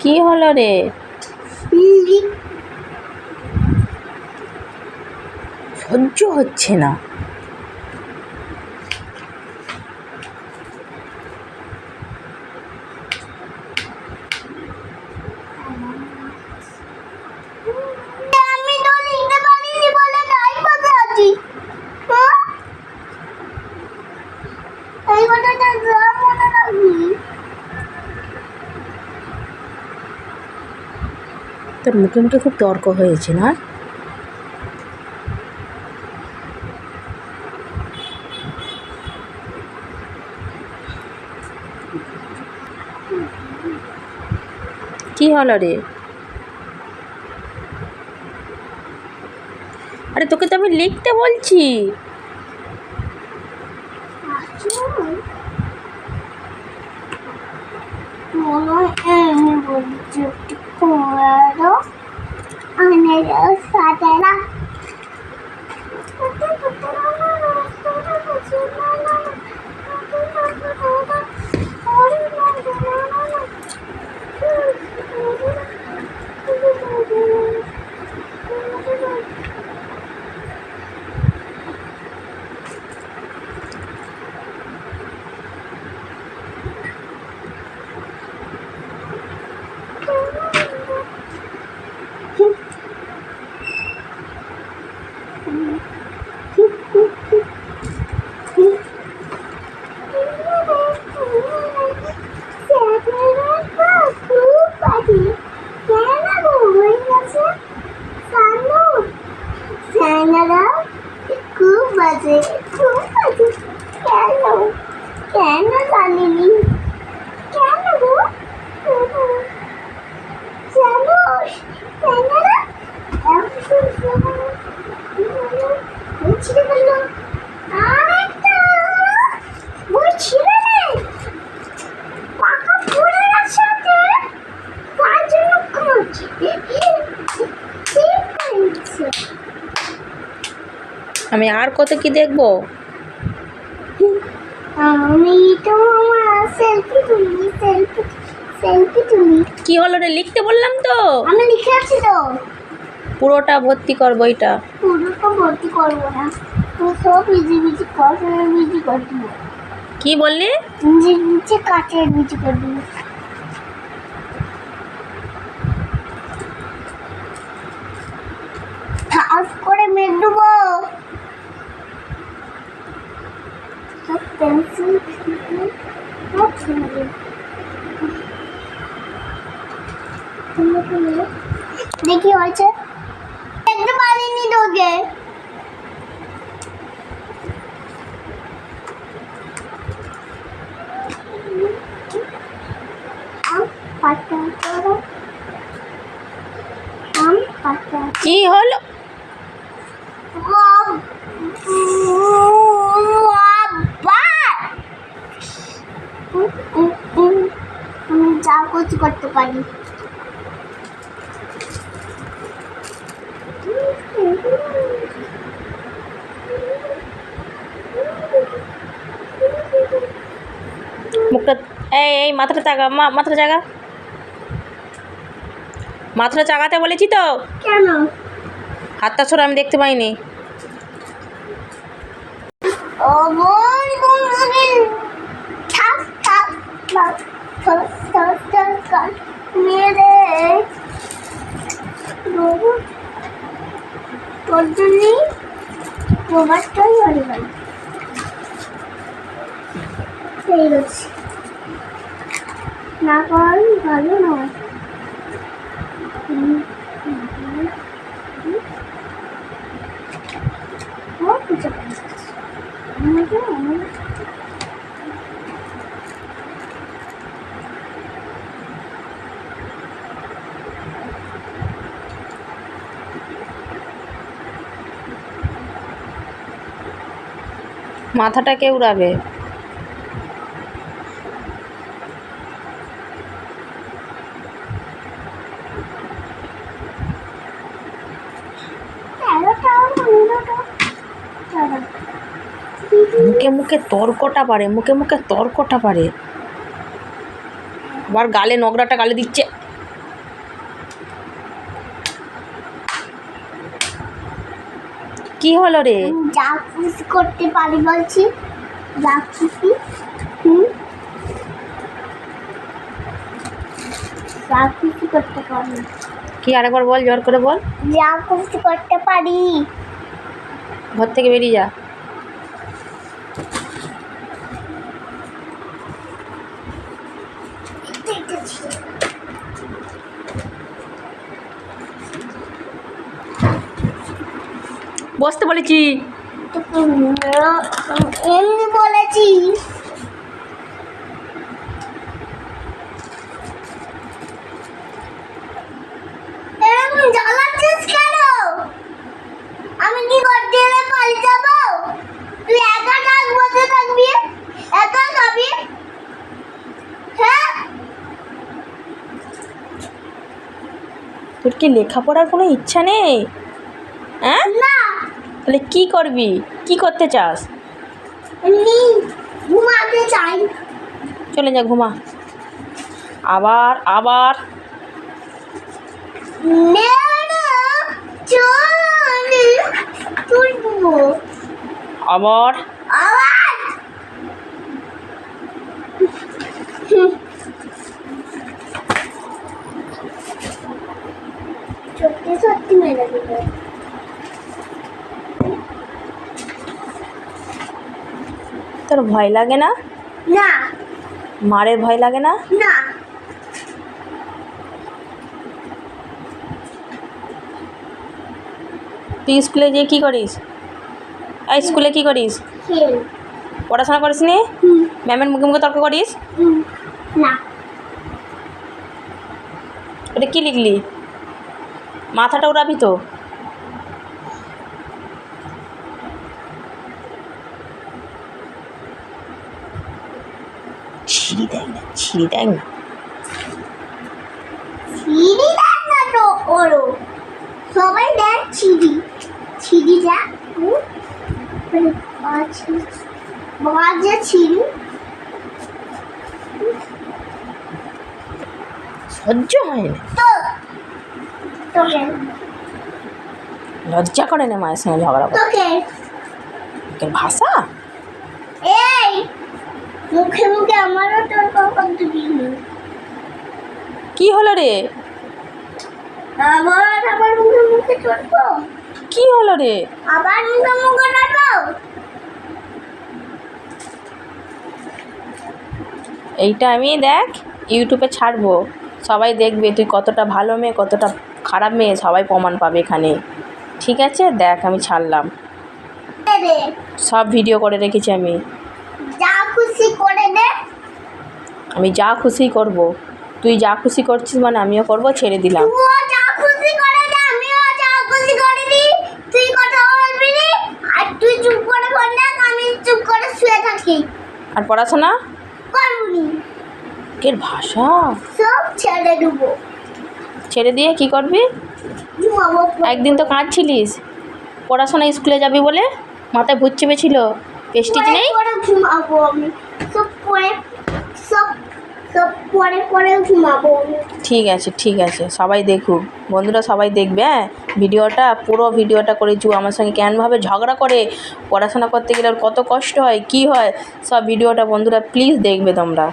কি হলো রে? সহ্য হচ্ছে না আমি তো নিতে পারিনি বলে তাই বসে আছি হ্যাঁ? এই কথাটা যা মনে রাখবি তোর মুখে মুখে খুব তর্ক হয়েছে, না? কি হলো রে? আরে তোকে তো আমি লিখতে বলছি। মনে হয় আমি বলছি একটু করে আমি সাদারা খুব বাজে খুব বাজে। কেন? কেন জানিনি? কেন গো? কেন? কেন ছিঁড়ে আমি আর কত কি দেখব? আমি তো সেলফি তুলি সেলফি সেলফি তুলি। কি হলো রে লিখতে বললাম তো। আমি লিখে আছি তো। পুরোটা ভর্তি কর বইটা পুরোটা ভর্তি করব না। তো সব বিজি বিজি কর বিজি করে দেবো কি বললি? নিচে কাঠের বিজি করে দেবো ঠাস করে মেরে দেবো সব পেন্সিল সব ছেড়ে দেবো দেখি হয়েছে। দেখতে পারিনি তোকে। কি হলো? আমি যা কিছু করতে পারি। এই মাথাটা চাগা মা মাথাটা জাগা মাথাটা চাগাতে বলেছি তো। কেন? হাতটা সরে আমি দেখতে পাইনি। ঠাক ঠাক ঠাক ঠাক ঠাক ঠাক মেরে বাবু তোর জন্যই প্রবাসটাই হয়ে গেল পেয়ে গেছি না কর ভালো নয় হুম, হুম, হুম, হুম। ও কিছু আমাকে আমার মাথাটা কে উড়াবে মুখে মুখে তর্কটা পারে মুখে মুখে তর্কটা পারে। আবার গালে নোংরাটা গালে দিচ্ছে। কি হলো রে? খুশি করতে পারি বলছি খুশি হুম? করতে পারি। কি আরেকবার বল জোর করে বল। যা খুশি করতে পারি। ঘর থেকে বেরিয়ে যা বসতে বলেছি এমনি বলেছি এরকম জ্বালাচ্ছিস কেন আমি কি করতে এলে পালিয়ে যাব তুই একা ডাক বসে থাকবি? একা খাবি? হ্যাঁ? তোর কি লেখাপড়ার কোনো ইচ্ছা নেই? হ্যাঁ? তাহলে কি করবি? কি করতে চাস? ঘুমাতে চাই। চলে যা ঘুমা। আবার আবার। আবার। আবার। সত্যি সত্যি মেরে দেবে তোর ভয় লাগে না? না। মারের ভয় লাগে না? না। তুই স্কুলে গিয়ে কী করিস? এই স্কুলে কী করিস? পড়াশোনা করিস নি? ম্যামের মুখে মুখে তর্ক করিস? না। ওটা কী লিখলি? মাথাটা উড়াবি তো। ছিঁড়ি দেখ না। দেখ না ছিড়ি দেখ না তো ওরও। সবাই দেখ ছিড়ি। ছিড়ি দেখ হুম বাজে ছিড়ি। সহ্য হয় না। তো লজ্জা করে না মায়ের সঙ্গে ঝগড়া করে ভাষা? মুখে মুখে আমারও তোর কখন দিবি কি হলো রে? আবার আবার মুখে মুখে চড়বো কি হলো রে? আবার মুখে মুখে চড়বো এইটা আমি দেখ ইউটিউবে ছাড়বো। সবাই দেখবে তুই কতটা ভালো মেয়ে কতটা খারাপ মেয়ে সবাই প্রমাণ পাবে এখানে। ঠিক আছে? দেখ আমি ছাড়লাম। সব ভিডিও করে রেখেছি আমি যা খুশি করে দে আমি যা খুশি করব। তুই যা খুশি করছিস মানে আমিও করব ছেড়ে দিলাম। আর করে পড়াশোনা? ভাষা? সব ছেড়ে দেবো। ছেড়ে দিয়ে কি করবি? একদিন তো কাঁদছিলিস। পড়াশোনা স্কুলে যাবি বলে? মাথায় ভূত চেপেছিল। পেস্টিজ নেই? ঘুমাবো আমি। সব পরে ঠিক আছে ঠিক আছে, সবাই দেখুক। বন্ধুরা সবাই দেখবে হ্যাঁ? ভিডিওটা, পুরো ভিডিওটা করে জু আমার সঙ্গে কেমনভাবে ঝগড়া করে পড়াশোনা করতে গেলে কত কষ্ট হয়, কি হয়, সব ভিডিওটা বন্ধুরা প্লিজ দেখবে তোমরা।